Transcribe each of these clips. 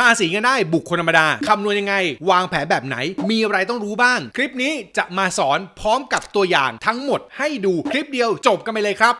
ภาษีเงินได้บุคคลธรรมดาคำนวณยังไง วางแผนแบบไหน มีอะไรต้องรู้บ้าง คลิปนี้จะมาสอนพร้อมกับตัวอย่างทั้งหมดให้ดูคลิปเดียวจบกันไปเลยครับ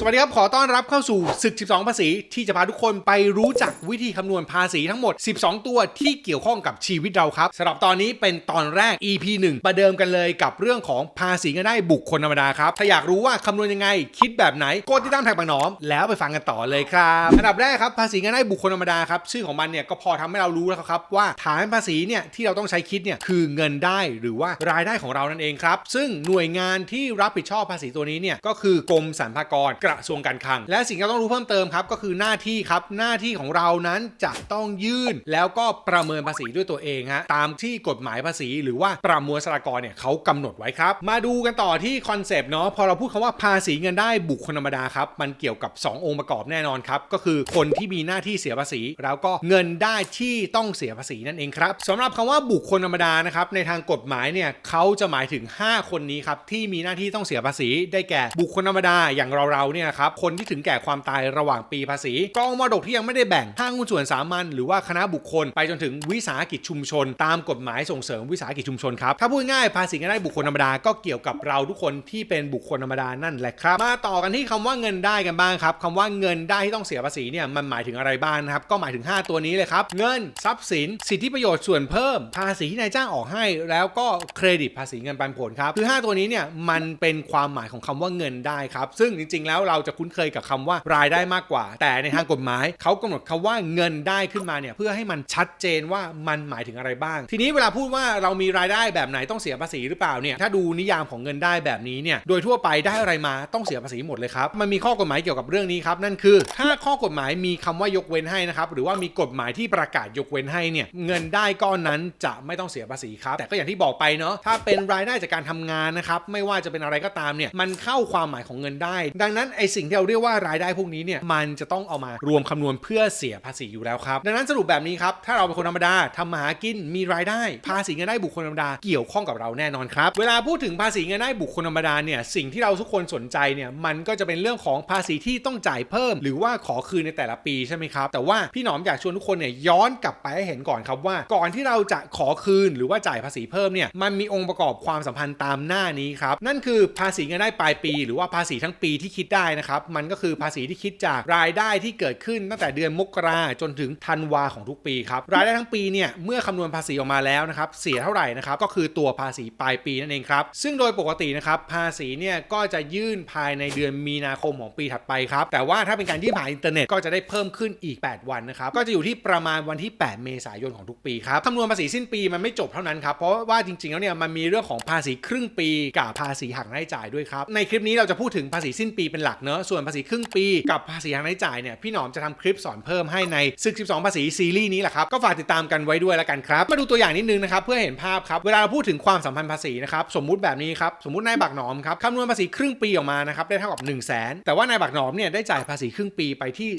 สวัสดีครับ ขอต้อนรับเข้าสู่ศึก 12 ภาษี ที่จะพาทุกคนไปรู้จักวิธีคำนวณภาษีทั้งหมด 12 ตัวที่เกี่ยวข้องกับชีวิตเราครับสำหรับตอนนี้เป็นตอนแรก EP 1 ประเดิมกันเลยกับเรื่องของภาษีเงินได้บุคคลธรรมดาครับ ถ้าอยากรู้ว่าคำนวณยังไง คิดแบบไหนกดติดตามแท็กบางหนอม แล้วไปฟังกันต่อเลยครับอันดับแรกครับภาษีเงินได้บุคคลธรรมดาครับชื่อของมันเนี่ยก็พอทำให้เรารู้แล้วครับว่าฐานภาษีเนี่ยที่เราต้องใช้คิดเนี่ยคือเงินได้หรือว่ารายได้ของเรานั่นเองครับซึ่งหน่วยงานที่รับผิดชอบภาษีตัวนี้เนี่ยก็คือกรมสรรพากรระทรวงการคลัง และสิ่งที่เราต้องรู้เพิ่มเติมครับก็คือหน้าที่ครับหน้าที่ของเรานั้นจะต้องยื่น แล้วก็ประเมินภาษีด้วยตัวเองฮะตามที่กฎหมายภาษี หรือว่าประมวลสรากรเนี่ยเขากำหนดไว้ครับ มาดูกันต่อที่คอนเซปต์เนาะพอเราพูดคำว่าภาษีเงินได้บุคคลธรรมดาครับมันเกี่ยวกับ 2 องค์ประกอบแน่นอนครับก็คือคนที่มีหน้าที่เสียภาษี แล้วก็เงินได้ที่ต้องเสียภาษีนั่นเองครับสำหรับคำว่าบุคคลธรรมดานะครับในทางกฎหมายเนี่ยเขาจะหมายถึง 5 คนนี้ครับที่มีหน้าที่ต้องเสียภาษีได้แก่บุคคลธรรมดาอย่างเราๆเนี่ยครับคนที่ถึงแก่ความตายระหว่างปีภาษีกองมรดกที่ยังไม่ได้แบ่งห้างหุ้นส่วนสามัญหรือว่าคณะบุคคล ไปจนถึงวิสาหกิจชุมชน ตามกฎหมายส่งเสริมวิสาหกิจชุมชนครับถ้าพูดง่ายภาษีเงินได้บุคคลธรรมดาก็เกี่ยวกับเราทุกคนที่เป็นบุคคลธรรมดานั่นแหละครับ มาต่อกันที่คำว่าเงินได้กันบ้างครับคำว่าเงินได้ที่ต้องเสียภาษีเนี่ยมันหมายถึงอะไรบ้างนะครับก็หมายถึง 5 ตัวนี้เลยครับเงินทรัพย์สิน สิทธิประโยชน์ส่วนเพิ่ม ภาษีที่นายจ้างออกให้ แล้วก็เครดิตภาษีเงินปันผลครับคือ 5 ตัวนี้เนี่ยมันเป็นความหมายของคำว่าเงินได้ครับซึ่งจริงๆแล้วเราจะคุ้นเคยกับคำว่ารายได้มากกว่า แต่ในทางกฎหมายเขากำหนดคำว่าเงินได้ขึ้นมาเนี่ยเพื่อให้มันชัดเจนว่ามันหมายถึงอะไรบ้าง ทีนี้เวลาพูดว่าเรามีรายได้แบบไหนต้องเสียภาษีหรือเปล่าเนี่ยถ้าดูนิยามของเงินได้แบบนี้เนี่ยโดยทั่วไปได้อะไรมาต้องเสียภาษีหมดเลยครับมันมีข้อกฎหมายเกี่ยวกับเรื่องนี้ครับนั่นคือ ถ้าข้อกฎหมายมีคำว่ายกเว้นให้นะครับหรือว่ามีกฎหมายที่ประกาศยกเว้นให้เนี่ยเงินได้ก้อนนั้นจะไม่ต้องเสียภาษีครับแต่ก็อย่างที่บอกไปเนาะถ้าเป็นรายได้จากการทำงานนะครับไม่ว่าจะเป็นอะไรก็ตามเนี่ยมันเข้าความหมายของเงินได้ ดังนั้นไอสิ่งที่เราเรียกว่ารายได้พวกนี้เนี่ยมันจะต้องเอามารวมคำนวณเพื่อเสียภาษีอยู่แล้วครับดังนั้นสรุปแบบนี้ครับถ้าเราเป็นคนธรรมดาทำมาหากินมีรายได้ ภาษีเงินได้บุคคลธรรมดาเกี่ยวข้องกับเราแน่นอนครับเวลาพูดถึงภาษีเงินได้บุคคลธรรมดาเนี่ยสิ่งที่เราทุกคนสนใจเนี่ยมันก็จะเป็นเรื่องของภาษีที่ต้องจ่ายเพิ่ม หรือว่าขอคืนในแต่ละปีใช่ไหมครับแต่ว่าพี่หนอมอยากชวนทุกคนเนี่ยย้อนกลับไปให้เห็นก่อนครับว่า ก่อนที่เราจะขอคืนหรือว่าจ่ายภาษีเพิ่มเนี่ยมันมีองค์ประกอบความสัมพันธ์ตามหน้านี้ครับนั่นคือภาษีเงินได้ปลายปี หรือว่าภาษีทั้งปีที่คิดได้นะครับ มันก็คือภาษีที่คิดจากรายได้ที่เกิดขึ้นตั้งแต่เดือนมกราจนถึงธันวาของทุกปีครับ รายได้ทั้งปีเนี่ยเมื่อคำนวณภาษีออกมาแล้วนะครับ เสียเท่าไหร่นะครับ ก็คือตัวภาษีปลายปีนั่นเองครับ ซึ่งโดยปกตินะครับ ภาษีเนี่ยก็จะยื่นภายในเดือนมีนาคมของปีถัดไปครับ แต่ว่าถ้าเป็นการยื่นผ่านอินเทอร์เน็ตก็จะได้เพิ่มขึ้นอีก 8 วันนะครับ ก็จะอยู่ที่ประมาณวันที่ 8 เมษายนของทุกปีครับคำนวณภาษีสิ้นปีมันไม่จบเท่านั้นครับ เพราะว่าจริงๆแล้วเนี่ยมันมีเรื่องของภาษีครึ่งปีกับภาษีหักรายจ่ายด้วยครับ ในคลิปนี้เราจะพูดถึงภาษีสิ้นปีเป็นหลักเนอะส่วนภาษีครึ่งปีกับภาษีหักรายจ่ายเนี่ยพี่หนอมจะทำคลิปสอนเพิ่มให้ในศึก 12 ภาษีซีรีส์นี้แหละครับก็ฝากติดตามกันไว้ด้วยแล้วกันครับ มาดูตัวอย่างนิดนึงนะครับเพื่อเห็นภาพครับเวลาเราพูดถึงความสัมพันธ์ภาษีนะครับสมมุติแบบนี้ครับสมมุตินายบักหนอมครับคำนวณภาษีครึ่งปีออกมานะครับได้เท่ากับ 1 0 0 0 0แสนแต่ว่านายบักหนอมเนี่ยได้จ่ายภาษีครึ่งปีไปที่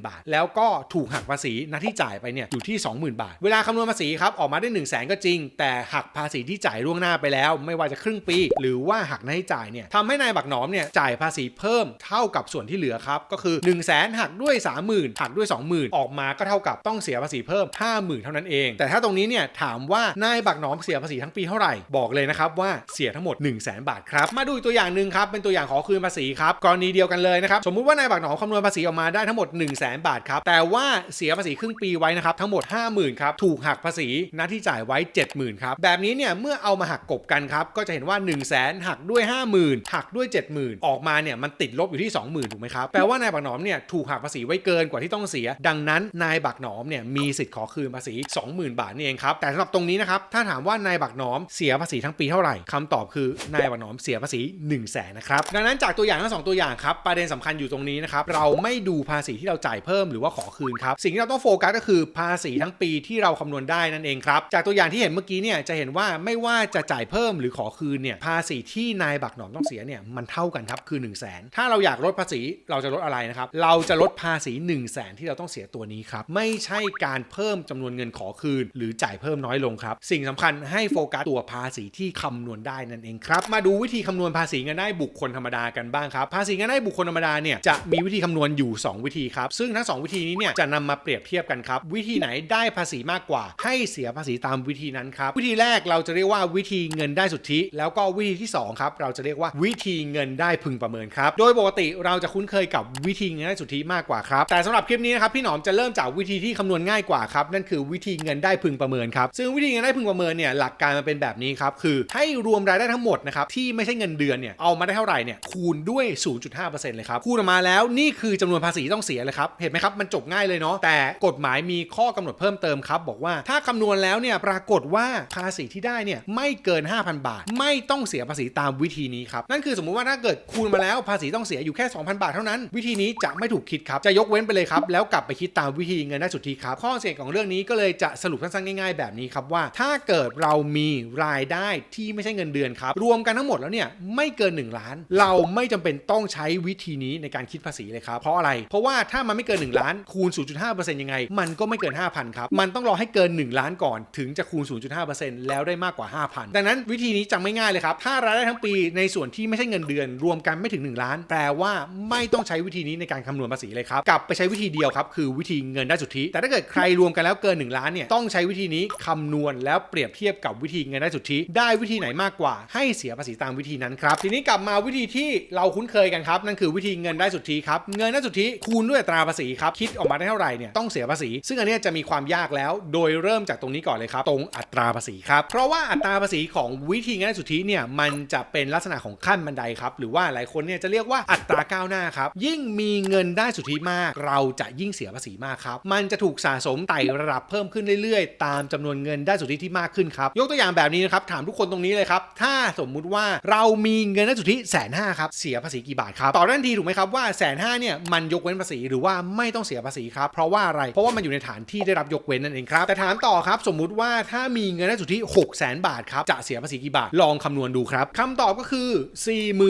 30,000 บาท แล้วก็ถูกหักภาษีหน้าที่จ่ายไปเนี่ยอยู่ที่ 20,000 บาท เวลาคำนวณภาษีครับออกมาได้ 1 0 0 0 0แสนก็จริง แต่หักภาษีที่จ่ายล่วงหน้าไปแล้ว ไม่ว่าจะครึ่งปี หรือว่าหักหน้าที่จ่ายเนี่ยทำให้นายบักหนอมเนี่ยจ่ายภาษีเพิ่มเท่ากับส่วนที่เหลือครับ ก็คือ 1 0 0 0 0แสนหักด้วย 30,000 หักด้วย 20,000 ออกมาก็เท่ากับต้องเสียภาษีเพิ่ม 50,000 เท่านั้นเอง แต่ถ้าตรงนี้เนี่ยถามว่านายบักหนอมเสียภาษีทั้งปีเท่าไหร่บอกเลยนะครับว่าเสียทั้งหมด 1 0 0 0 0แบาทครับมาดูอีกตัวอย่างหนึ่งครับเป็นตัวอย่างขอคืนภาษีครับกรณีเดียวกันเลยนะครับสมมุติว่านายบักหนอมคำนวณภาษีออกมาได้ทั้งหมด 1 0 0 0 0แบาทครับแต่ว่าเสียภาษีครึ่งปีไว้นะครับทั้งหมด 50,000ครับถูกหักภาษีหน้าที่จ่ายไว้ 70,000ครับแบบนี้เนี่ยเมื่อเอามาหักกบกันครับก็จะเห็นว่า 1 0 0 0 0แหักด้วย 50,000 หักด้วย 70,000 ออกมาเนี่ยมันติดลบอยู่ที่ 20,000ถูกไหมครับ แปลว่านายบักหนอมเนี่ยถูกหักภาษีไว้เกินกว่าที่ต้องเสีย ดังนั้นนายบักหนอมเนี่ยมีสิทธิ์ขอคืนภาษี 20,000 บาทนี่เองครับ แต่สำหรับตรงนี้นะครับ ถ้าถามว่านายบักหนอมเสียภาษีทั้งปีเท่าไหร่คำตอบคือนายบักหนอมเสียภาษี 1 0 0 0 0แสนนะครับ ดังนั้นจากตัวอย่างทั้งสองตัวอย่างครับ ประเด็นสำคัญอยู่ตรงนี้นะครับ เราไม่ดูภาษีที่เราจ่ายเพิ่มหรือว่าขอคืนครับ สิ่งที่เราต้องโฟกัสก็คือภาษีทั้งปีที่เราคำนวณได้นั่นเองครับ จากตัวอย่างที่เห็นเมื่อกี้เนี่ยจะเห็นว่าไม่ว่าจะจ่ายเพิ่มหรือขอคืนเนี่ยภาษีที่นายบักหนอมต้องเสียเนี่ยมันเท่ากันครับคือ 1 0 0 0 0แสนถ้าเราอยากลดภาษีเราจะลดอะไรนะครับ เราจะลดภาษี1 0 0 0 0แสนที่เราต้องเสียตัวนี้ครับ ไม่ใช่การเพิ่มจำนวนเงินขอคืน หรือจ่ายเพิ่มน้อยลงครับ สิ่งสำคัญให้โฟกัสตัวภาษีที่คำนวณได้นั่นเองครับ มาดูวิธีคำนวณภาษีเงินได้บุคคลธรรมดากันบ้างครับ ภาษีเงินได้บุคคลธรรมดาเนี่ยจะมีวิธีคำนวณอยู่ 2 วิธีครับ ซึ่งทั้ง 2 วิธีนี้เนี่ยจะนำมาเปรียบเทียบกันครับ วิธีไหนได้ภาษีมากกว่า ให้เสียภาษีตามวิธีนั้นครับ วิธีแรกเราจะเรียกว่าวิธีเงินได้สุทธิ แล้วก็วิธีที่สองครับเราจะเรียกว่าวิธีเงินได้พึงประเมินครับ โดยปกติเราจะคุ้นเคยกับวิธีเงินได้สุทธิมากกว่าครับ แต่สำหรับคลิปนี้นะครับพี่หนอมจะเริ่มจากวิธีที่คำนวณง่ายกว่าครับนั่นคือวิธีเงินได้พึงประเมินครับซึ่งวิธีเงินได้พึงประเมินเนี่ยหลักการมันเป็นแบบนี้ครับคือให้รวมรายได้ทั้งหมดนะครับที่ไม่ใช่เงินเดือนเนี่ยเอามาได้เท่าไหร่เนี่ยคูณด้วย 0.5%เลยครับคูณออกมาแล้วนี่คือจำนวนภาษีต้องเสียเลยครับเห็นไหมครับมันจบง่ายเลยเนาะแต่กฎหมายมีข้อกำหนดเพิ่มเติมครับบอกว่าถ้าคำนวณแล้วเนี่ยปรากฏว่าภาษีที่ได้เนี่ยไม่เกิน 5,000 บาท ไม่ต้องเสียภาษีตามวิธีนี้ครับนั่นคือสมมุติว่าถ้าเกิดคูณมาแล้วภาษีต้องเสียอยู่แค่ 2,000 บาทเท่านั้น วิธีนี้จะไม่ถูกคิดครับ จะยกเว้นไปเลยครับ แล้วกลับไปคิดตามวิธีเงินได้สุทธิครับ ข้อเสียของเรื่องนี้ก็เลยจะสรุปสั้นๆง่าย ๆ แบบนี้ครับว่า ถ้าเกิดเรามีรายได้ที่ไม่ใช่เงินเดือนครับ รวมกันทั้งหมดแล้วเนี่ยไม่เกิน 1 ล้าน เราไม่จำเป็นต้องใช้วิธีนี้ในการคิดภาษีเลยครับเพราะอะไร เพราะว่าถ้ามันไม่เกิน 1 ล้านคูณ 0.5%ยังไง มันก็ไม่เกิน 5,000ครับมันต้องรอให้เกิน 1 ล้านก่อน ถึงจะคูณ 0.5%แล้วได้มากกว่า 5,000 ดังนั้นวิธีนี้จำไม่ง่ายเลยครับถ้ารายได้ทั้งปีในส่วนที่ไม่ใช่เงินเดือน รวมกันไม่ถึง 1 ล้านแปลว่าไม่ต้องใช้วิธีนี้ในการคำนวณภาษีเลยครับ กลับไปใช้วิธีเดียวครับ คือวิธีเงินได้สุทธิ แต่ถ้าเกิดใครรวมกันแล้วเกิน 1 ล้านเนี่ยต้องใช้วิธีนี้คำนวณแล้วเปรียบเทียบกับวิธีเงินได้สุทธิ ได้วิธีไหนมากกว่า ให้เสียภาษีตามวิธีนั้นครับ ทีนี้กลับมาวิธีที่เราคุ้นเคยกันครับ นั่นคือวิธีเงินได้สุทธิครับ เงินได้สุทธิคูณด้วยอัตราภาษีครับ คิดออกมาได้เท่าไหร่เนี่ยต้องเสียภาษี ซึ่งอันนี้จะมีความยากแล้ว โดยเริ่มจากตรงนี้ก่อนเลยครับ ตรงอัตราภาษีครับ เพราะว่าอัตราภาษีของวิธีเงินได้สุทธิเนี่ยมันจะเป็นลักษณะของขั้นบันไดครับ หรือว่าหลายคนเนี่ยจะเรียกว่าอัตราก้าวหน้าครับ ยิ่งมีเงินได้สุทธิมาก เราจะยิ่งเสียภาษีมากครับ มันจะถูกสะสมไต่ระดับเพิ่มขึ้นเรื่อยๆ ตามจำนวนเงินได้สุทธิที่มากขึ้นครับ ยกตัวอย่างแบบนี้นะครับ ถามทุกคนตรงนี้เลยครับ ถ้าสมมุติว่าเรามีเงินได้สุทธิแสนห้าครับ เสียภาษีกี่บาทครับตอบด้ทันทีถูกไหมครับว่าแสนห้าเนี่ยมันยกเว้นภาษีหรือว่าไม่ต้องเสียภาษีครับเพราะว่าอะไร เพราะว่ามันอยู่ในฐานที่ได้รับยกเว้นนั่นเองครับแต่ถามต่อครับสมมุติว่าถ้ามีเงินได้สุทธิ6 0 0 0 0 บาทครับจะเสียภาษีกี่บาทลองคำนวณดูครับคำตอบก็คือ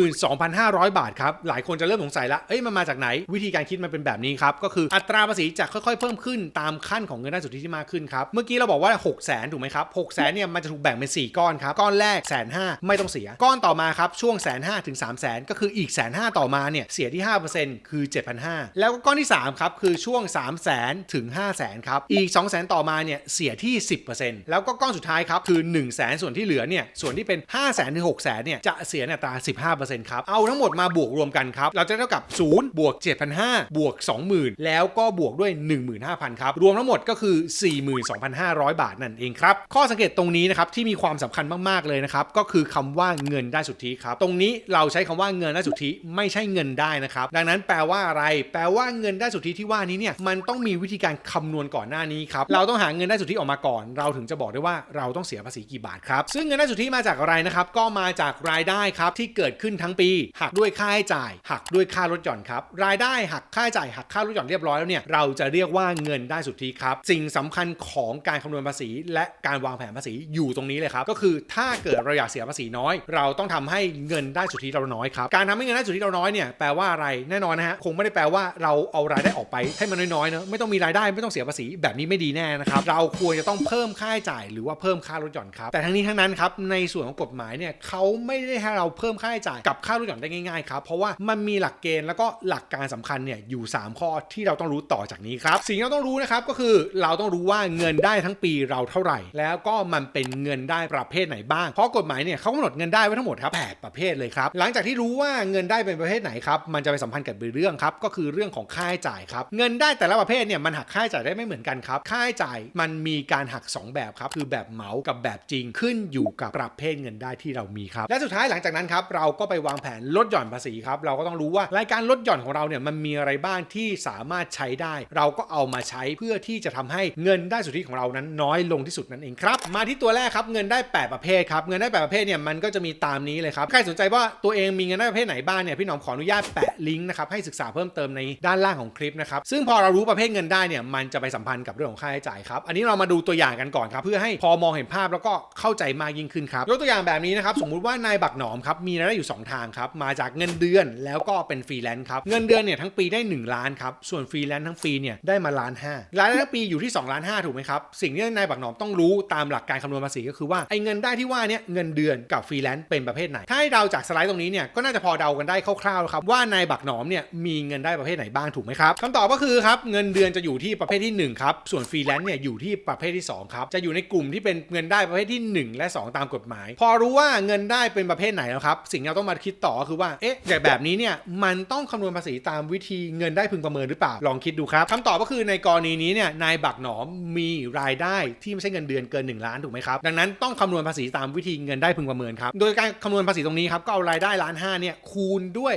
42,500 บาทครับหลายคนจะเริ่มสงสัยละเอ้ยมันมาจากไหน วิธีการคิดมันเป็นแบบนี้ครับ ก็คืออัตราภาษีจะค่อยๆ เพิ่มขึ้นตามขั้นของเงินได้สุทธิที่มากขึ้นครับ เมื่อกี้เราบอกว่า 6 0 0 0 0 0ถูกไหมครับ6 0 0 0 0เนี่ยมันจะถูกแบ่งเป็น 4 ก้อนครับ ก้อนแรกแสนห้าไม่ต้องเสีย ก้อนต่อมาครับ ช่วงแสนห้าถึง3 0 0 0 0ก็คืออีกแสนห้าต่อมาเนี่ยเสียที่ 5%คือ 7,500 แล้วก็ก้อนที่ 3 ครับ คือช่วง 3 0 0 0 0 0ถึง5 0 0 0 0 0ครับ อีก 2 0 0 0 0 0ต่อมาเนี่ยเสียที่ 10%แล้วก็ก้อนสุดท้ายครับ คือ 1 0 0 0 0แส่วนที่เหลือเนี่ยส่วนที่เป็น 5 0 0 0 0 0ถึง6 0 0 0 0เนี่ยจะเสียในอัตรา 15%ครับเอาทั้งหมดมาบวกรวมกันครับ เราจะเท่ากับ 0 บวก 7,500 บวก 20,000 แล้วก็บวกด้วย 15,000 ครับ รวมทั้งหมดก็คือ 42,500 บาทนั่นเองครับ ข้อสังเกตตรงนี้นะครับที่มีความสำคัญมาก ๆ เลยนะครับ ก็คือคำว่าเงินได้สุทธิครับ ตรงนี้เราใช้คำว่าเงินได้สุทธิไม่ใช่เงินได้นะครับ ดังนั้นแปลว่าอะไร แปลว่าเงินได้สุทธิที่ว่านี้เนี่ย มันต้องมีวิธีการคำนวณก่อนหน้านี้ครับ เราต้องหาเงินได้สุทธิออกมาก่อน เราถึงจะบอกได้ว่าเราต้องเสียภาษีกี่บาทครับ ซึ่งเงินได้สุทธิมาจากอะไรนะครับ ก็มาจากรายได้ครับที่เกิดขึ้นทั้งปี หักด้วยค่าใช้จ่ายหักด้วยค่าลดหย่อนครับรายได้หักค่าใช้จ่ายหักค่าลดหย่อนเรียบร้อยแล้วเนี่ยเราจะเรียกว่าเงินได้สุทธิครับสิ่งสำคัญของการคำนวณภาษี และการวางแผนภาษีอยู่ตรงนี้เลยครับก็คือถ้าเกิดเราอยากเสียภาษีน้อย เราต้องทำให้เงินได้สุทธิเราน้อยครับการทำให้เงินได้สุทธิเราน้อยเนี่ยแปลว่าอะไรแน่นอนนะฮะคงไม่ได้แปลว่าเราเอารายได้ออกไปให้มันน้อยๆเนอะไม่ต้องมีรายได้ไม่ต้องเสียภาษีแบบนี้ไม่ดีแน่นะครับเราควรจะต้องเพิ่มค่าใช้จ่าย หรือว่าเพิ่มค่าลดหย่อนครับแต่ทั้งนี้ทั้งนั้นครับในส่วนของกฎหมายเนี่ยเขาไม่ได้ให้เราเพิ่มค่าใช้จ่ายกับค่าลดหย่อนได้ง่ายๆครับเพราะว่ามันมีหลักเกณฑ์แล้วก็หลักการสำคัญเนี่ยอยู่ 3 ข้อที่เราต้องรู้ต่อจากนี้ครับ สิ่งที่เราต้องรู้นะครับก็คือเราต้องรู้ว่าเงินได้ทั้งปีเราเท่าไหร่ แล้วก็มันเป็นเงินได้ประเภทไหนบ้าง เพราะกฎหมายเนี่ยเขากำหนดเงินได้ไว้ทั้งหมดครับแปดประเภทเลยครับหลังจากที่รู้ว่าเงินได้เป็นประเภทไหนครับมันจะไปสัมพันธ์กับเรื่องครับก็คือเรื่องของค่าใช้จ่ายครับเงินได้แต่ละประเภทเนี่ยมันหักค่าใช้จ่ายได้ไม่เหมือนกันครับค่าใช้จ่ายมันมีการหัก 2 แบบครับคือแบบเหมากับแบบจริงขึ้นอยู่กับประเภทเงินได้ที่เรามีครับและสุดท้ายหลังจากนั้นครับเราก็ไปวางแผนลดหย่อนภาษีครับเราก็ต้องรู้ว่ารายการลดหย่อนของเราเนี่ยมันมีอะไรบ้างที่สามารถใช้ได้ เราก็เอามาใช้เพื่อที่จะทำให้เงินได้สุทธิของเรานั้นน้อยลงที่สุดนั่นเองครับมาที่ตัวแรกครับเงินได้ 8 ประเภทครับเงินได้ 8 ประเภทเนี่ยมันก็จะมีตามนี้เลยครับใครสนใจว่าตัวเองมีเงินได้ประเภทไหนบ้างเนี่ยพี่หนอมขออนุญาตแปะลิงก์นะครับให้ศึกษาเพิ่มเติมในด้านล่างของคลิปนะครับซึ่งพอเรารู้ประเภทเงินได้เนี่ยมันจะไปสัมพันธ์กับเรื่องของค่าใช้จ่ายครับอันนี้เรามาดูตัวอย่างกันก่อนครับเพื่อให้พอมองเห็นภาพแล้วก็เข้าใจมากยิ่งขึ้นครับยกตัวอย่างแบบนี้นะครับสมมุติว่านายบักหนอมครับมีรายได้อยู่ 2 ทางครับมาจากเงินเดือนแล้วก็เป็นฟรีแลนซ์ครับ เงินเดือนเนี่ยทั้งปีได้ 1 ล้านครับ ส่วนฟรีแลนซ์ทั้งปีเนี่ยได้มาล้านห้ารายได้ทั้งปีอยู่ที่2ล้านห้าถูกไหมครับ สิ่งที่นายบักหนอมต้องรู้ตามหลักการคำนวณภาษีก็คือว่าไอ้เงินได้ที่ว่าเนี่ยเงินเดือนกับฟรีแลนซ์เป็นประเภทไหน ถ้าให้เดาจากสไลด์ตรงนี้เนี่ยก็น่าจะพอเดากันได้คร่าวๆแล้วครับว่านายบักหนอมเนี่ยมีเงินได้ประเภทไหนบ้างถูกไหมครับคำตอบก็คือครับเงินเดือนจะอยู่ที่ประเภทที่หนึ่งครับส่วนฟรีแลนซ์เนี่ยอยู่ที่ประเภทที่สองครับจะอยู่ในกลุ่มที่เป็นเงินได้ประเภทที่หนึ่งและสองตามกฎหมาย พอรู้ว่าเงินได้เป็นประเภทไหนแล้วครับสิ่งที่เราต้องมาคิดต่อก็คือว่าเอ๊ะอย่างแบบนี้เนี่ยมันต้องคำนวณภาษีตามวิธีเงินได้พึงประเมินหรือเปล่าลองคิดดูครับคำตอบก็คือในกรณีนี้เนี่ยนายบักหนอมมีรายได้ที่ไม่ใช่เงินเดือนเกิน 1 ล้านถูกไหมครับดังนั้นต้องคำนวณภาษีตามวิธีเงินได้พึงประเมินครับโดยการคำนวณภาษีตรงนี้ครับก็เอารายได้ล้านห้าเนี่ยคูณด้วย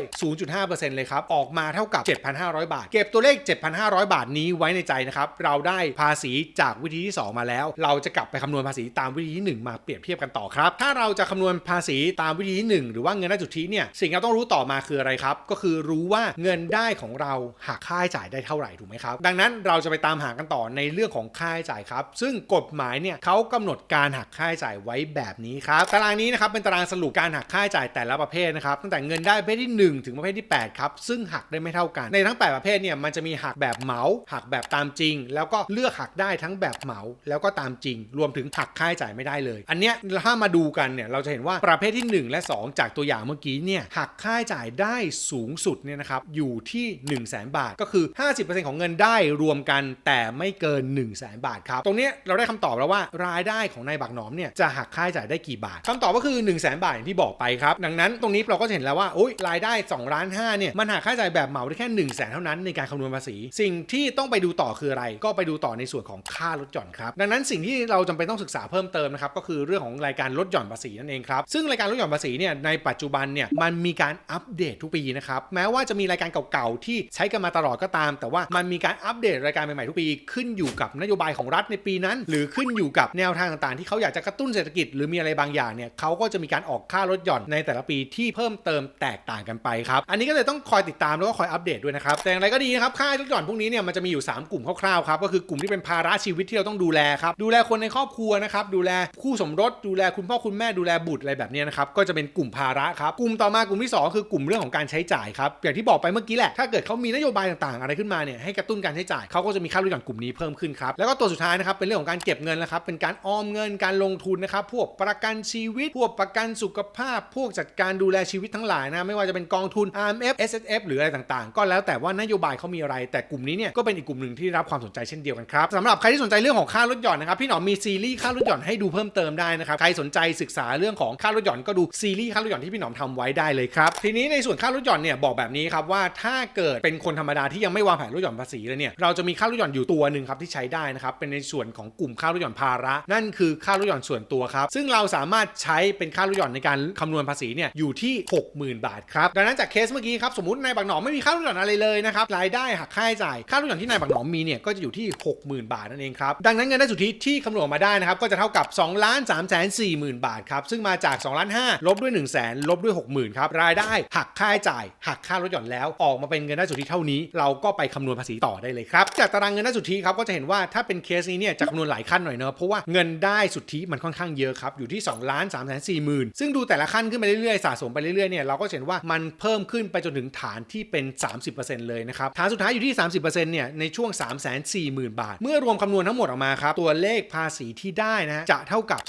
0.5%เลยครับออกมาเท่ากับ 7,500 บาท เก็บตัวเลข 7,500 บาทนี้ไว้ในใจนะครับเราได้ภาษีจากวิธีที่ 2 มาแล้ว เราจะกลับไปคำนวณภาษีตามวิธีที่ 1 มาเปรียบเทียบกันต่อครับถ้าเราจะคำนวณภาษีตามวิธีที่ 1 หรือว่าเงินได้สุทธิเนี่ยสิ่งที่เราต้องรู้ต่อมาคืออะไรครับ ก็คือรู้ว่าเงินได้ของเราหักค่าใช้จ่ายได้เท่าไหร่ถูกไหมครับ ดังนั้นเราจะไปตามหากันต่อในเรื่องของค่าใช้จ่ายครับ ซึ่งกฎหมายเนี่ยเขากำหนดการหักค่าใช้จ่ายไว้แบบนี้ครับตารางนี้นะครับเป็นตารางสรุปการหักค่าใช้จ่ายแต่ละประเภทนะครับตั้งแต่เงินได้ประเภทที่ 1 ถึงประเภทที่8ครับซึ่งหักได้ไม่เท่ากัน ในทั้ง 8 ประเภทเนี่ยมันจะมีหักแบบเหมา หักแบบตามจริง แล้วก็เลือกหักได้ทั้งแบบเหมาแล้วก็ตามจริง รวมถึงหักค่าใช้จ่ายไม่ได้เลย อันเนี้ยถ้ามาดูกันเนี่ยเราจะเห็นว่าประเภทที่ 1 และ 2 จากตัวอย่างเมื่อกี้เนี่ยหักค่าใช้จ่ายได้สูงสุดเนี่ยนะครับอยู่ที่ 1 0 0 0 0แบาท ก็คือ 50%ของเงินได้รวมกันแต่ไม่เกิน 1 0 0 0 0แบาทครับ ตรงนี้เราได้คำตอบแล้วว่ารายได้ของนายบักหนอมเนี่ยจะหักค่าใช้จ่ายได้กี่บาทคำตอบก็คือ 1 0 0 0 0แบาทอย่างที่บอกไปครับ ดังนั้นตรงนี้เราก็จะเห็นแล้วว่าโอ้ยรายได้2ล้าน5เนี่ยมันหักค่าใช้จ่ายแบบเหมาได้แค่ 1 0 0 0 0แเท่านั้นในการคำนวณภาษี สิ่งที่ต้องไปดูต่อคืออะไร ก็ไปดูต่อในส่วนของค่าลดหย่อนครับดังนั้นสิ่งที่เราจำเป็นต้องศึกษาเพิ่มเติมนะครับก็คือเรื่องของรายการลดหย่อนภาษีนั่นเองครับซึ่งรายการลดหย่อนภาษีเนี่ยในปัจจุบันเนี่ยมันมีการอัปเดตทุกปีนะครับ แม้ว่าจะมีรายการเก่าๆ ที่ใช้กันมาตลอดก็ตาม แต่ว่ามันมีการอัปเดตรายการใหม่ๆทุกปี ขึ้นอยู่กับนโยบายของรัฐในปีนั้น หรือขึ้นอยู่กับแนวทางต่างๆ ที่เขาอยากจะกระตุ้นเศรษฐกิจหรือมีอะไรบางอย่างเนี่ยเขาก็จะมีการออกค่าลดหย่อนในแต่ละปีที่เพิ่มเติมแตกต่างกันไปครับอันนี้ก็เลยต้องคอยติดตามแล้วก็คอยอัปเดตด้วยนะครับแต่อย่างไรก็ดีนะครับค่าลดหย่อนพวกนี้เนี่ยมันจะมีอยู่ 3 กลุ่มคร่าวๆครับก็คือกลุ่มที่เป็นภาระชีวิตที่เราต้องดูแลครับดูแลคนในครอบครัวนะครับดูแลคู่สมรสดูแลคุณพ่อคุณแม่ดูแลบุตรอะไรแบบนี้นะครับก็จะเป็นกลุ่มภาระครับกลุ่มต่อมากลุ่มที่ 2 คือกลุ่มเรื่องของการใช้จ่ายครับอย่างที่บอกไปเมื่อกี้แหละถ้าเกิดเขามีนโยบายต่างๆ อะไรขึ้นมาเนี่ยให้กระตุ้นการใช้จ่ายเขาก็จะมีค่าลดหย่อนกลุ่มนี้เพิ่มขึ้นครับแล้วก็ตัวสุดท้ายนะครับเป็นเรื่องของการเก็บเงินแล้วครับเป็นการออมเงินการลงทุนนะครับพวกประกันชีวิต พวกประกันสุขภาพ พวกจัดการดูแลชีวิตทั้งหลายนะไม่ว่าจะเป็นกองทุน RMF S S F หรืออะไรต่างๆ ก็แล้วแต่ว่านโยบายเขามีอะไร แต่กลุ่มนี้เนี่ยก็เป็นอีกกลุ่มหนึ่งที่รับความสนใจเช่นเดียวกันครับสำหรับใครที่สนใจเรื่องของค่าลดหย่อนนะครับพี่หนอมมีซีรีส์ค่าลดหย่อนให้ดูเพิ่มเติมได้นะครับใครสนใจศึกษาเรื่องของค่าลดหย่อนก็ดูซีรีส์ค่าลดหย่อนที่พี่หนอมทำไว้ได้เลยครับทีนี้ในส่วนวนค่าลดหย่อนเนี่ยบอกแบบนี้ครับว่าถ้าเกิดเป็นคนธรรมดาที่ยังไม่วางแผนลดหย่อนภาษีเลยเนี่ยเราจะมีค่าลดหย่อนอยู่ตัวหนึ่งครับที่ใช้ได้นะครับเป็นในส่วนของกลุ่มค่าลดหย่อนภาระ นั่นคือค่าลดหย่อนส่วนตัวครับซึ่งเราสามารถใช้เป็นค่าลดหย่อนในการคำนวณภาษีเนี่ยอยู่ที่ 60,000 บาทครับดังนั้นจากเคสเมื่อกี้ครับสมมตินายบักหนอมไม่มีค่าลดหย่อนอะไรเลยนะครับรายได้หักค่าใช้จ่ายค่าลดหย่อนที่นายบักหนอมมีเนี่ยก็จะอยู่ที่ 60,000 บาทนั่นเองครับดังนั้นเงินได้สุทธิที่คำนวณมาได้นะครับก็จะเท่ากับ2ล้าน3 4หมื่นบาทครับซึ่งมาจาก2ล้าน5ลบด้วย1 0 0 0 0ลบด้วย60,000ครับรายได้หักค่าใช้จ่าย หักค่าลดหย่อนแล้ว ออกมาเป็นเงินได้สุทธิเท่านี้ เราก็ไปคำนวณภาษีต่อได้เลยครับ จากตารางเงินได้สุทธิครับก็จะเห็นว่าถ้าเป็นเคสนี้เนี่ยจะคำนวณหลายขั้นหน่อยเนอะเพราะว่าเงินได้สุทธิมันค่อนข้างเยอะครับอยู่ที่2ล้าน3แสน4หมื่นซึ่งดูแต่ละขั้นขึ้นไปเรื่อยๆสะสมไปเรื่อยๆเนี่ยเราก็เห็นว่ามันเพิ่มขึ้นไปจนถึงฐานที่เป็น 30%เลยนะครับฐานสุดท้ายอยู่ที่ 30%เนี่ยในช่วง 3 4 0 0 0 0 บาท เมื่อรวมคำนวณทั้งหมดออกมาครับตัวเลขภาษีที่ได้นะจะเท่ากับ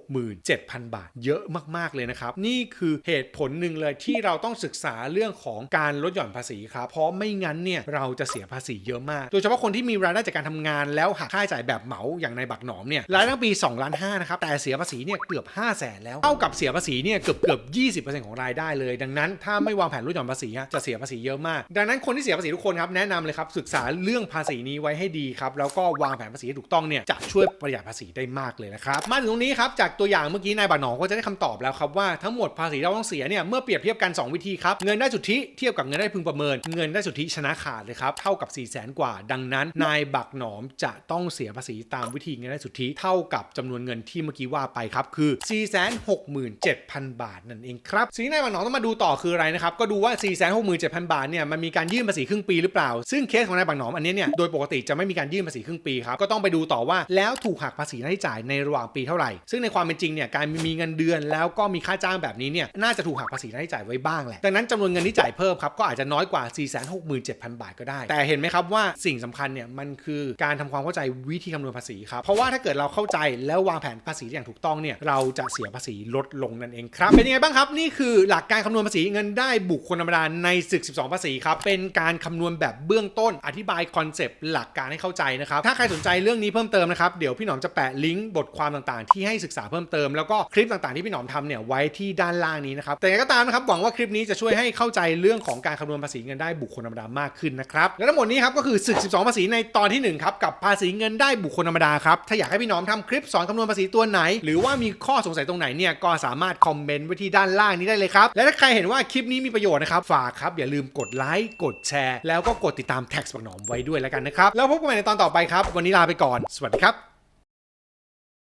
467,000 บาท เยอะมากๆเลยนะครับนี่คือเหตุผลหนึ่งเลยที่เราต้องศึกษาเรื่องของการลดหย่อนภาษีครับ เพราะไม่งั้นเนี่ยเราจะเสียภาษีเยอะมาก โดยเฉพาะคนที่มีรายได้จากการทำงานแล้วหักค่าใช้จ่ายแบบเหมาอย่างในบักหนอมเนี่ยรายได้ทั้งปี2ล้าน5นะครับ แต่เสียภาษีเนี่ยเกือบ5 0 0แสนแล้ว เท่ากับเสียภาษีเนี่ยเกือบเกือบ 20%ของรายได้เลย ดังนั้นถ้าไม่วางแผนลดหย่อนภาษีจะเสียภาษีเยอะมาก ดังนั้นคนที่เสียภาษีทุกคนครับแนะนำเลยครับศึกษาเรื่องภาษีนี้ไว้ให้ดีครับแล้วก็วางแผนภาษีให้ถูกต้องเนี่ยจะช่วยประหยัดภาษีได้มากเลยนะครับมาถึงตรงนี้ครับจากตัวอย่างเมื่อกี้นายบักหนอมก็จะได้คำตอบแล้วครับว่าทั้งหมดภาษีเราต้องเสียเนี่ยเมื่อเปรียบเทียบกัน2 วิธีครับ เงินได้สุทธิเทียบกับเงินได้พึงประเมิน เงินได้สุทธิชนะขาดเลยครับ เท่ากับ 4 0 0แสนกว่า ดังนั้น นายบักหนอมจะต้องเสียภาษีตามวิธีเงินได้สุทธิเท่ากับจำนวนเงินที่เมื่อกี้ว่าไปครับ คือ 467,000 บาทนั่นเองครับสิ่งที่นายบักหนอมต้องมาดูต่อคืออะไรนะครับ ก็ดูว่า 467,000 บาทเนี่ยมันมีการยื่นภาษีครึ่งปีหรือเปล่า ซึ่งเคสของนายบักหนอมอันนี้เนี่ยโดยปกติจะไม่มีการยื่นภาษีครึ่งปีครับก็ต้องไปดูต่อว่าแล้วถูกหักภาษีหน้าที่จ่ายในระหว่างปีเท่าไหร่ซึ่งในความเป็นจริงเนี่ยการมีเงินเดือนแล้วก็มีค่าจ้างแบบนี้เนี่ยน่าจะถูกหักภาษีหน้าที่จ่ายไว้บ้างแหละ ดังนั้นจำนวนเงินที่จ่ายเพิ่มครับ ก็อาจจะน้อยกว่า 467,000 บาทก็ได้ แต่เห็นไหมครับว่าสิ่งสำคัญเนี่ยมันคือการทำความเข้าใจวิธีคำนวณภาษีครับ เพราะว่าถ้าเกิดเราเข้าใจแล้ววางแผนภาษีอย่างถูกต้องเนี่ยเราจะเสียภาษีลดลงนั่นเองครับ เป็นยังไงบ้างครับนี่คือหลักการคำนวณภาษีเงินได้บุคคลธรรมดาในศึก 12 ภาษีครับเป็นการคำนวณแบบเบื้องต้นอธิบายคอนเซปต์หลักการให้เข้าใจนะครับถ้าใครสนใจเรื่องนี้เพิ่มเติมนะครับเดี๋ยวพี่หนอมจะแปะลิงก์บทความต่างๆ ที่ให้ศึกษาเพิ่มเติมแล้วก็คลิปต่างๆที่พี่หนอมทำเนี่ยไว้ที่ด้านล่างนี้นะครับแต่ก็ตามนะครับหวังว่าคลิปนี้จะช่วยให้เข้าใจเรื่องของการคำนวณภาษีเงินได้บุคคลธรรมดามากขึ้นนะครับและทั้งหมดนี้ครับก็คือศึก 12 ภาษีในตอนที่หนึ่งครับกับภาษีเงินได้บุคคลธรรมดาครับถ้าอยากให้พี่หนอมทำคลิปสอนคำนวณภาษีตัวไหน หรือว่ามีข้อสงสัยตรงไหนเนี่ยก็สามารถคอมเมนต์ไว้ที่ด้านล่างนี้ได้เลยครับและถ้าใครเห็นว่าคลิปนี้มีประโยชน์นะครับฝากครับอย่าลืมกดไลค์กดแชร์ แล้วก็กดติดตามแท็กสปักหนอมไว้ด้วยแล้วกันนะครับแล้วพบกันใหม่ในตอนต่อไปครับ วันนี้ลาไปก่อน สวัสดีครับ